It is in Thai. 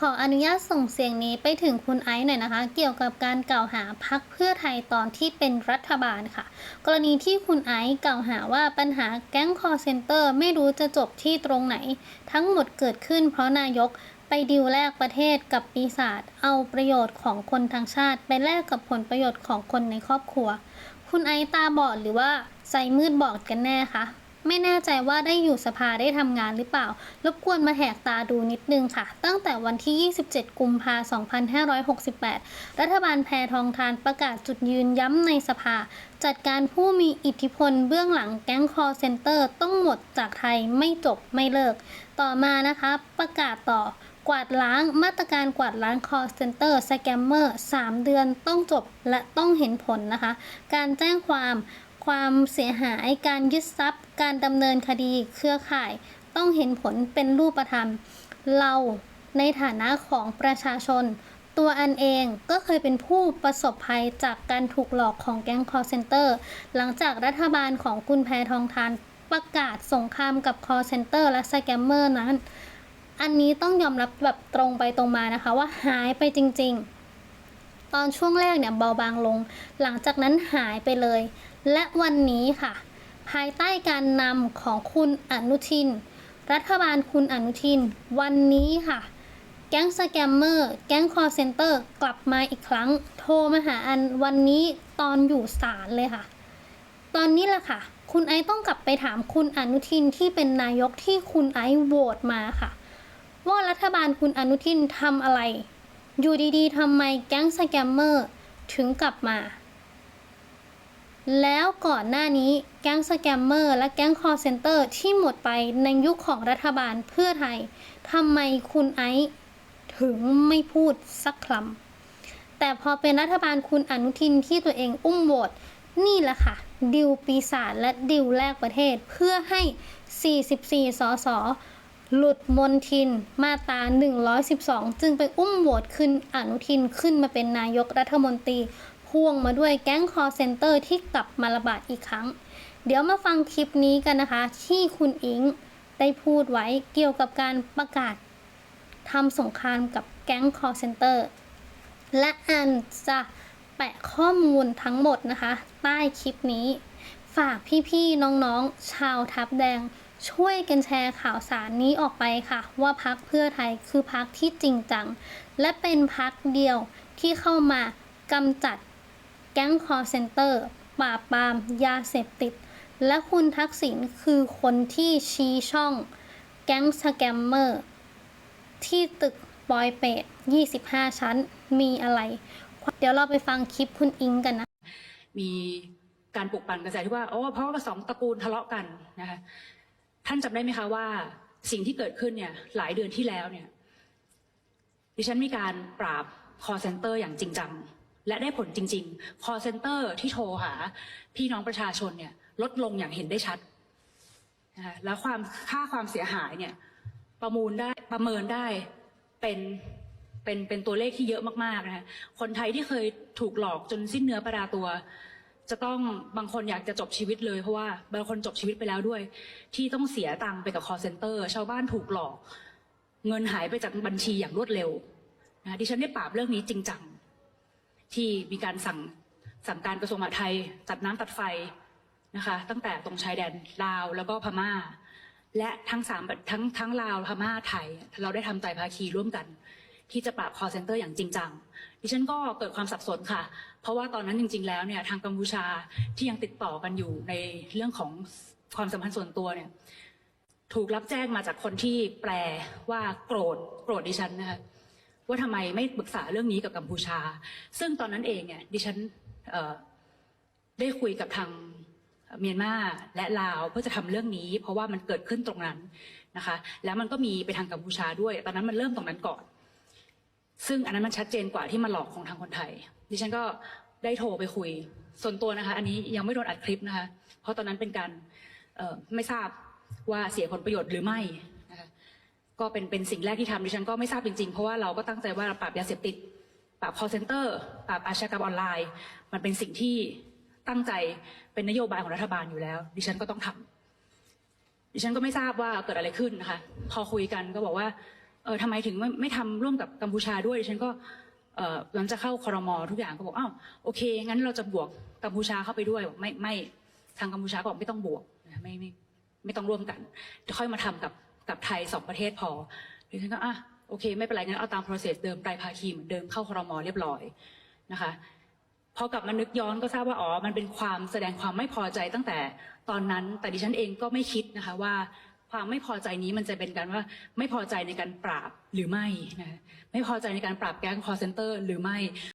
ขออนุญาตส่งเสียงนี้ไปถึงคุณไอซ์หน่อยนะคะ เกี่ยวกับการกล่าวหาพักเพื่อไทยตอนที่เป็นรัฐบาลค่ะ กรณีที่คุณไอซ์กล่าวหาว่าปัญหาแก๊งคอร์เซนเตอร์ไม่รู้จะจบที่ตรงไหน ทั้งหมดเกิดขึ้นเพราะนายกไปดิวแลกประเทศกับปีศาจเอาประโยชน์ของคนทางชาติ ไปแลกกับผลประโยชน์ของคนในครอบครัว คุณไอซ์ตาบอดหรือว่าใจมืดบอดกันแน่คะ ไม่แน่ใจว่าได้อยู่สภาได้ทำงานหรือเปล่า รบกวนมาแหกตาดูนิดนึงค่ะ ตั้งแต่วันที่ 27 กุมภาพันธ์ 2568 รัฐบาลแพทองทานประกาศจุดยืนย้ำในสภา จัดการผู้มีอิทธิพลเบื้องหลังแก๊งคอร์เซนเตอร์ต้องหมดจากไทยไม่จบไม่เลิก ต่อมานะคะ ประกาศต่อกวาดล้างมาตรการกวาดล้างคอร์เซนเตอร์สแกมเมอร์ 3 เดือนต้องจบและต้องเห็นผลนะคะ การแจ้งความ ความเสียหายการยึดทรัพย์ การดำเนินคดีเครือข่าย ต้องเห็นผลเป็นรูปธรรม เราในฐานะของประชาชน ตัวอันเองก็เคยเป็นผู้ประสบภัยจากการถูกหลอกของแก๊งคอร์เซนเตอร์หลังจากรัฐบาลของคุณแพทองทานประกาศสงครามกับคอร์เซนเตอร์และสแกมเมอร์นั้น อันนี้ต้องยอมรับแบบตรงไปตรงมานะคะว่าหายไปจริง ๆ ตอนช่วงแรกเนี่ยเบาบางลง หลังจากนั้นหายไปเลย และวันนี้ค่ะ ภายใต้การนำของคุณอนุทิน รัฐบาลคุณอนุทิน วันนี้ค่ะ แก๊งสแกมเมอร์ แก๊งคอร์เซนเตอร์ กลับมาอีกครั้ง โทรมาหาอันวันนี้ตอนอยู่ศาลเลยค่ะ ตอนนี้แหละค่ะ คุณไอต้องกลับไปถามคุณอนุทินที่เป็นนายกที่คุณไอโหวตมาค่ะ ว่ารัฐบาลคุณอนุทินทำอะไร อยู่ดีๆทำไมแก๊งสแกมเมอร์ถึงกลับมา แล้วก่อนหน้านี้แก๊งสแกมเมอร์และแก๊งคอร์เซนเตอร์ที่หมดไปในยุคของรัฐบาลเพื่อไทยทำไมคุณไอซ์ถึงไม่พูดสักคำแต่พอเป็นรัฐบาลคุณอนุทินที่ตัวเองอุ้มโหวตนี่แหละค่ะ ดิวปีศาจและดิวแลกประเทศเพื่อให้ 44 สส หลุดมนทินมาตรา112 จึงไปอุ้มโหวตขึ้นอนุทินขึ้นมาเป็นนายกรัฐมนตรี พ่วงมาด้วยแก๊งคอร์เซนเตอร์ที่กลับมาระบาดอีกครั้ง เดี๋ยวมาฟังคลิปนี้กันนะคะ ที่คุณอิงได้พูดไว้เกี่ยวกับการประกาศทำสงครามกับแก๊งคอร์เซนเตอร์และอันจะแปะข้อมูลทั้งหมดนะคะ ใต้คลิปนี้ ฝากพี่ๆน้องๆ ชาวทับแดง ช่วยกันแชร์ข่าวสารนี้ออกไปค่ะ ว่าพักเพื่อไทยคือพักที่จริงจัง และเป็นพักเดียวที่เข้ามากำจัด แก๊งคอร์เซนเตอร์ปราบปรามยาเสพติด และคุณทักษิณคือคนที่ชี้ช่อง แก๊งสแกมเมอร์ที่ตึกปอยเปต25 ชั้นมีอะไร เดี๋ยวเราไปฟังคลิปคุณอิงกันนะ มีการปลุกปั่นกระแสที่ว่าโอ้เพราะว่าสองตระกูลทะเลาะกันนะคะท่านจำได้ไหมคะว่าสิ่งที่เกิดขึ้นเนี่ยหลายเดือนที่แล้วเนี่ยดิฉันมีการปราบ call center อย่างจริงจัง และได้ผลจริง ๆ call center ที่โทรหา พี่น้องประชาชนเนี่ยลดลงอย่างเห็นได้ชัดนะคะแล้วความค่าความเสียหายเนี่ยประมูลได้ประเมินได้เป็นเป็นเป็นตัวเลขที่เยอะมากๆนะคะคนไทยที่เคยถูกหลอกจนสิ้นเนื้อประดาตัว จะต้องบางคนอยากจะจบชีวิตเลยเพราะว่าบางคนจบชีวิตไปแล้วด้วย ที่ต้องเสียตังค์ไปกับ call center ชาวบ้านถูกหลอก เงินหายไปจากบัญชีอย่างรวดเร็วนะดิฉันได้ปราบเรื่องนี้จริงจัง ที่มีการสั่งสั่งการกระทรวงมหาดไทยตัดน้ำตัดไฟนะคะ ตั้งแต่ตรงชายแดนลาวแล้วก็พม่า และทั้งสามทั้งทั้งลาวพม่าไทย เราได้ทำไตรภาคีร่วมกัน ที่จะปราบ call center อย่างจริงจังดิฉันก็เกิดความสับสนค่ะ เพราะว่าตอนนั้นจริง ๆ แล้วเนี่ยทางกัมพูชาที่ยังติดต่อกันอยู่ในเรื่องของความสัมพันธ์ส่วนตัวเนี่ยถูกรับแจ้งมาจากคนที่แปลว่าโกรธโกรธดิฉันนะคะ ว่าทำไมไม่ปรึกษาเรื่องนี้กับกัมพูชา ซึ่งตอนนั้นเองเนี่ยดิฉันได้คุยกับทางเมียนมาและลาวเพื่อจะทำเรื่องนี้ เพราะว่ามันเกิดขึ้นตรงนั้นนะคะ แล้วมันก็มีไปทางกัมพูชาด้วย ตอนนั้นมันเริ่มตรงนั้นก่อน ซึ่งอันนั้นมันชัดเจนกว่าที่มาหลอกของทางคนไทย ดิฉันก็ได้โทรไปคุย ส่วนตัวนะคะ อันนี้ยังไม่โดนอัดคลิปนะคะ เพราะตอนนั้นเป็นการไม่ทราบว่าเสียผลประโยชน์หรือไม่ ก็เป็นเป็นสิ่งแรกที่ทำดิฉันก็ไม่ทราบจริงๆ เพราะว่าเราก็ตั้งใจว่าเราปราบยาเสพติด ปราบ call center ปราบอาชญากรรมออนไลน์ มันเป็นสิ่งที่ตั้งใจเป็นนโยบายของรัฐบาลอยู่แล้ว ดิฉันก็ต้องทำดิฉันก็ไม่ทราบว่าเกิดอะไรขึ้นนะคะ พอคุยกันก็บอกว่าเออทำไมถึงไม่ไม่ทำร่วมกับกัมพูชาด้วยดิฉันก็เออหลังจะเข้าคอรมอทุกอย่างก็บอกอ้าวโอเคงั้นเราจะบวกกัมพูชาเข้าไปด้วยบอกไม่ไม่ทางกัมพูชาก็บอกไม่ต้องบวกไม่ไม่ไม่ต้องร่วมกันเดี๋ยวค่อยมาทำกับ กับไทยสองประเทศพอดิฉันก็อะโอเค ไม่เป็นไรงั้นเอาตาม process เดิมไตรภาคีเหมือนเดิมเข้าคอรมอเรียบร้อยนะคะพอกลับมานึกย้อนก็ทราบว่าอ๋อมันเป็นความแสดงความไม่พอใจตั้งแต่ตอนนั้น แต่ดิฉันเองก็ไม่คิดนะคะว่าความไม่พอใจนี้มันจะเป็นการว่าไม่พอใจในการปราบหรือไม่นะไม่พอใจในการปราบแก๊งคอร์เซนเตอร์หรือไม่